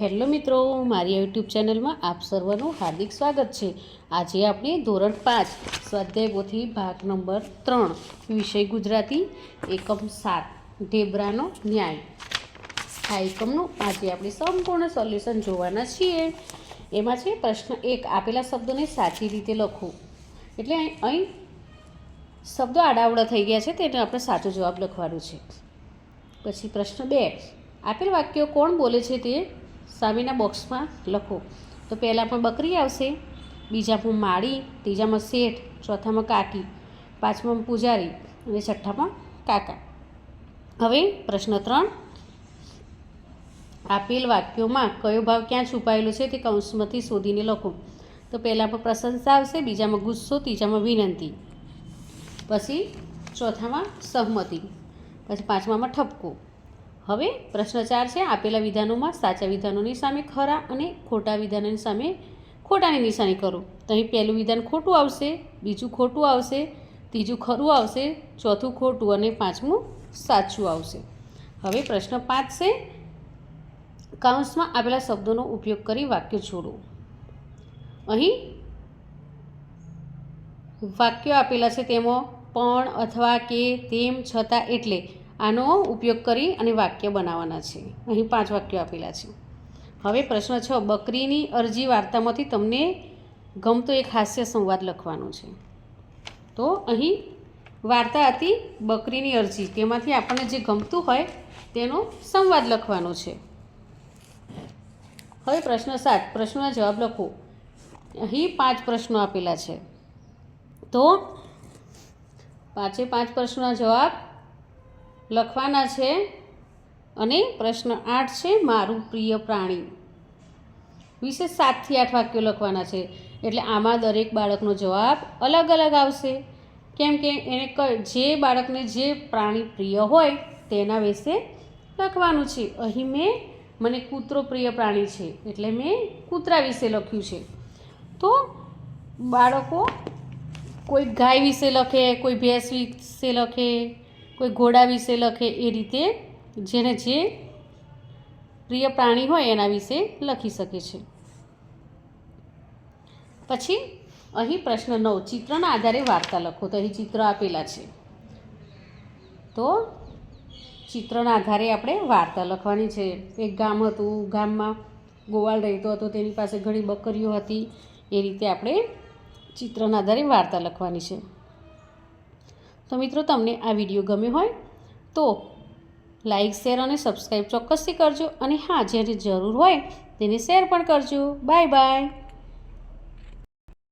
Hello મિત્રો, મારી YouTube ચેનલમાં આપ સર્વનું હાર્દિક સ્વાગત છે. આજે આપણે ધોરણ પાંચ સ્વાધ્યાય પોથી ભાગ નંબર ત્રણ, વિષય ગુજરાતી, એકમ સાત, ઢેબરાનો ન્યાય. આ એકમનું આજે આપણે સંપૂર્ણ સોલ્યુશન જોવાના છીએ. એમાં છે, પ્રશ્ન એક, આપેલા શબ્દોને સાચી રીતે લખો. એટલે અહીં શબ્દો આડાવડા થઈ ગયા છે, તેને આપણે સાચો જવાબ લખવાનો છે. પછી પ્રશ્ન બે, આપેલ વાક્યો કોણ બોલે છે તે સામેના બોક્સમાં લખો. તો પહેલાં બકરી આવશે બીજામાં માળી ત્રીજામાં શેઠ ચોથામાં કાકી પાંચમામાં પૂજારી અને છઠ્ઠામાં કાકા. હવે પ્રશ્ન ત્રણ. આપેલ વાક્યોમાં કયો ભાવ ક્યાં છુપાયેલો છે તે કૌંસમાંથી શોધીને લખો. તો પહેલાંમાં પ્રશંસા આવશે બીજામાં ગુસ્સો ત્રીજામાં વિનંતી. પછી ચોથામાં સહમતી. પછી પાંચમામાં ઠપકો. હવે પ્રશ્ન ચાર છે, આપેલા વિધાનોમાં સાચા વિધાનોની સામે ખરા અને ખોટા વિધાનોની સામે ખોટાની નિશાની કરો. તો અહીં પહેલું વિધાન ખોટું આવશે, બીજું ખોટું આવશે, ત્રીજું ખરું આવશે, ચોથું ખોટું અને પાંચમું સાચું આવશે. હવે પ્રશ્ન પાંચ છે કાઉન્સમાં આપેલા શબ્દોનો ઉપયોગ કરી વાક્ય છોડો. અહીં વાક્યો આપેલા છે, તેમાં પણ, અથવા કે, તેમ, છતાં, એટલે. આનો ઉપયોગ કરી અને વાક્ય બનાવવાના છે. અહીં પાંચ વાક્યો આપેલા છે. હવે પ્રશ્ન છ, બકરીની અરજી વાર્તામાંથી તમને ગમતો એક હાસ્ય સંવાદ લખવાનો છે. તો અહીં વાર્તા હતી બકરીની અરજી. તેમાંથી આપણને જે ગમતું હોય તેનો સંવાદ લખવાનો છે. હવે પ્રશ્ન સાત, પ્રશ્નના જવાબ લખો. અહીં પાંચ પ્રશ્નો આપેલા છે. તો પાંચે પાંચ પ્રશ્નોના જવાબ લખવાના છે અને પ્રશ્ન આઠ છે, મારું પ્રિય પ્રાણી. વિશે સાતથી આઠ વાક્યો લખવાના છે. એટલે આમાં દરેક બાળકનો જવાબ અલગ અલગ આવશે. કેમ કે એને જે બાળકને જે પ્રાણી પ્રિય હોય તેના વિશે લખવાનું છે. અહીં મેં મને કૂતરો પ્રિય પ્રાણી છે, એટલે મેં કૂતરા વિશે લખ્યું છે. તો બાળકો કોઈ ગાય વિશે લખે, કોઈ ભેંસ વિશે લખે કોઈ ઘોડા વિશે લખે એ રીતે જેને જે પ્રિય પ્રાણી હોય એના વિશે લખી શકે છે. પછી અહીં પ્રશ્ન નવ, ચિત્રના આધારે વાર્તા લખો. તો અહીં ચિત્ર આપેલા છે. તો ચિત્રના આધારે આપણે વાર્તા લખવાની છે. એક ગામ હતું, ગામમાં ગોવાળ રહેતો હતો, તેની પાસે ઘણી બકરીઓ હતી. એ રીતે આપણે ચિત્રના આધારે વાર્તા લખવાની છે. તો મિત્રો, તમને આ વીડિયો ગમ્યો હોય તો લાઈક, શેર અને સબસ્ક્રાઈબ ચોક્કસથી કરજો અને હા, જ્યારે જરૂર હોય તેને શેર પણ કરજો. Bye bye.